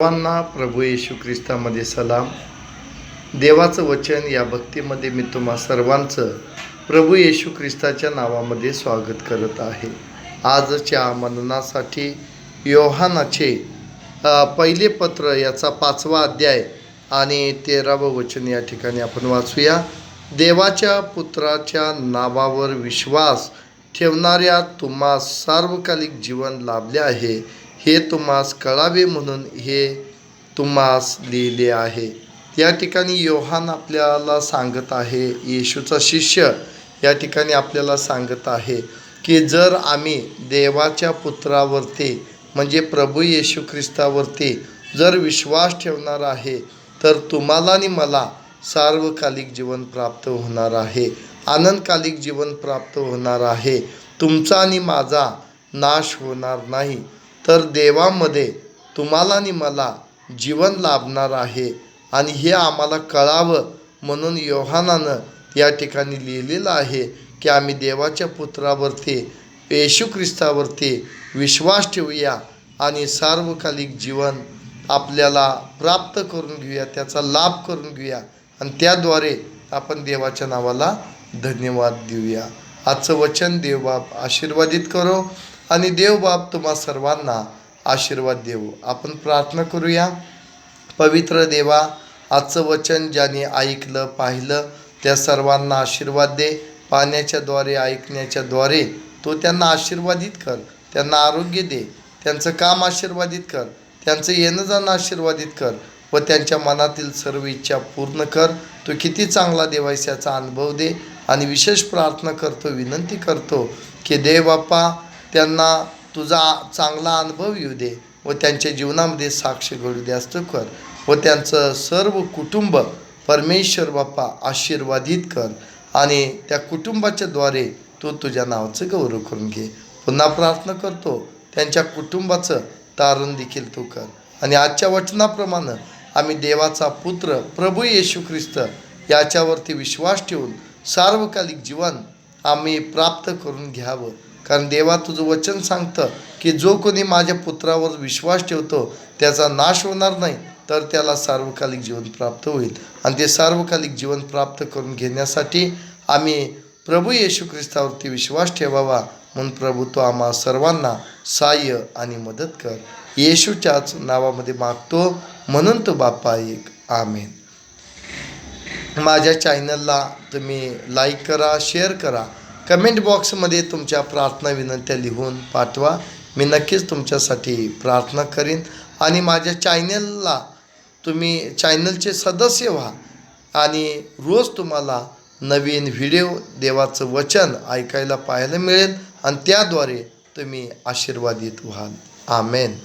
सर्वांना प्रभू येशू ख्रिस्तामध्ये सलाम. देवाचं वचन या भक्तीमध्ये मी तुम्हा सर्वांचं प्रभू येशू ख्रिस्ताच्या नावामध्ये स्वागत करत आहे. आजच्या मननासाठी योहानाचे पहिले पत्र याचा पाचवा अध्याय आणि तेरावं वचन या ठिकाणी आपण वाचूया. देवाच्या पुत्राच्या नावावर विश्वास ठेवणाऱ्या तुम्हा सार्वकालिक जीवन लाभले आहे. हे तुम्हास कळावे म्हणून हे तुम्हास लिहिले आहे. या ठिकाणी योहान आपल्याला सांगत आहे येशूचा शिष्य या ठिकाणी आपल्याला सांगत आहे की जर आम्ही देवाच्या पुत्रावरती म्हणजे प्रभू येशू ख्रिस्तावरती जर विश्वास ठेवणार आहे तर तुम्हाला आणि मला सार्वकालिक जीवन प्राप्त होणार आहे. आनंदकालिक जीवन प्राप्त होणार आहे. तुमचा आणि माझा नाश होणार नाही. तर देवामध्ये तुम्हाला आणि मला जीवन लाभणार आहे. आणि हे आम्हाला कळावं म्हणून योहानानं या ठिकाणी लिहिलेलं आहे की आम्ही देवाच्या पुत्रावरती येशू ख्रिस्तावरती विश्वास ठेवूया आणि सार्वकालिक जीवन आपल्याला प्राप्त करून घेऊया त्याचा लाभ करून घेऊया. आणि त्याद्वारे आपण देवाच्या नावाला धन्यवाद देऊया. आजचं वचन देवबाप आशीर्वादित करो. आणि देवबाप तुम्हा सर्वांना आशीर्वाद देऊ. आपण प्रार्थना करूया. पवित्र देवा आजचं वचन ज्याने ऐकलं पाहिलं त्या सर्वांना आशीर्वाद दे. पाण्याच्याद्वारे ऐकण्याच्याद्वारे तो त्यांना आशीर्वादित कर. त्यांना आरोग्य दे. त्यांचं काम आशीर्वादित कर. त्यांचं येणं जाणं आशीर्वादित कर. व त्यांच्या मनातील सर्व इच्छा पूर्ण कर. तो किती चांगला देवायस याचा अनुभव दे. आणि विशेष प्रार्थना करतो विनंती करतो की देव बाप्पा त्यांना तुझा चांगला अनुभव येऊ दे व त्यांच्या जीवनामध्ये साक्ष घडू दे असतो कर व त्यांचं सर्व कुटुंब परमेश्वर बाप्पा आशीर्वादित कर आणि त्या कुटुंबाच्या द्वारे तू तुझ्या नावाचं गौरव करून घे. पुन्हा प्रार्थना करतो. त्यांच्या कुटुंबाचं तारण देखील तू कर. आणि आजच्या वचनाप्रमाणे आम्ही देवाचा पुत्र प्रभू येशू ख्रिस्त याच्यावरती विश्वास ठेवून सार्वकालिक जीवन आम्ही प्राप्त करून घ्यावं. कारण देवा तुझं वचन सांगतं की जो कोणी माझ्या पुत्रावर विश्वास ठेवतो त्याचा नाश होणार नाही तर त्याला सार्वकालिक जीवन प्राप्त होईल. आणि ते सार्वकालिक जीवन प्राप्त करून घेण्यासाठी आम्ही प्रभू येशू ख्रिस्तावरती विश्वास ठेवावा म्हणून प्रभू तो आम्हा सर्वांना सहाय्य आणि मदत कर. येशूच्याच नावामध्ये मागतो म्हणून तो बाप्पा एक. आमेन. माझ्या चॅनलला तुम्ही लाईक करा शेअर करा कमेंट बॉक्समध्ये तुमच्या प्रार्थना विनंत्या लिहून पाठवा. मी नक्कीच तुमच्यासाठी प्रार्थना करीन. आणि माझ्या चॅनलला तुम्ही चॅनलचे सदस्य व्हा. आणि रोज तुम्हाला नवीन व्हिडिओ देवाचं वचन ऐकायला पाहायला मिळेल. आणि त्याद्वारे तुम्ही आशीर्वादित व्हाल. आमेन.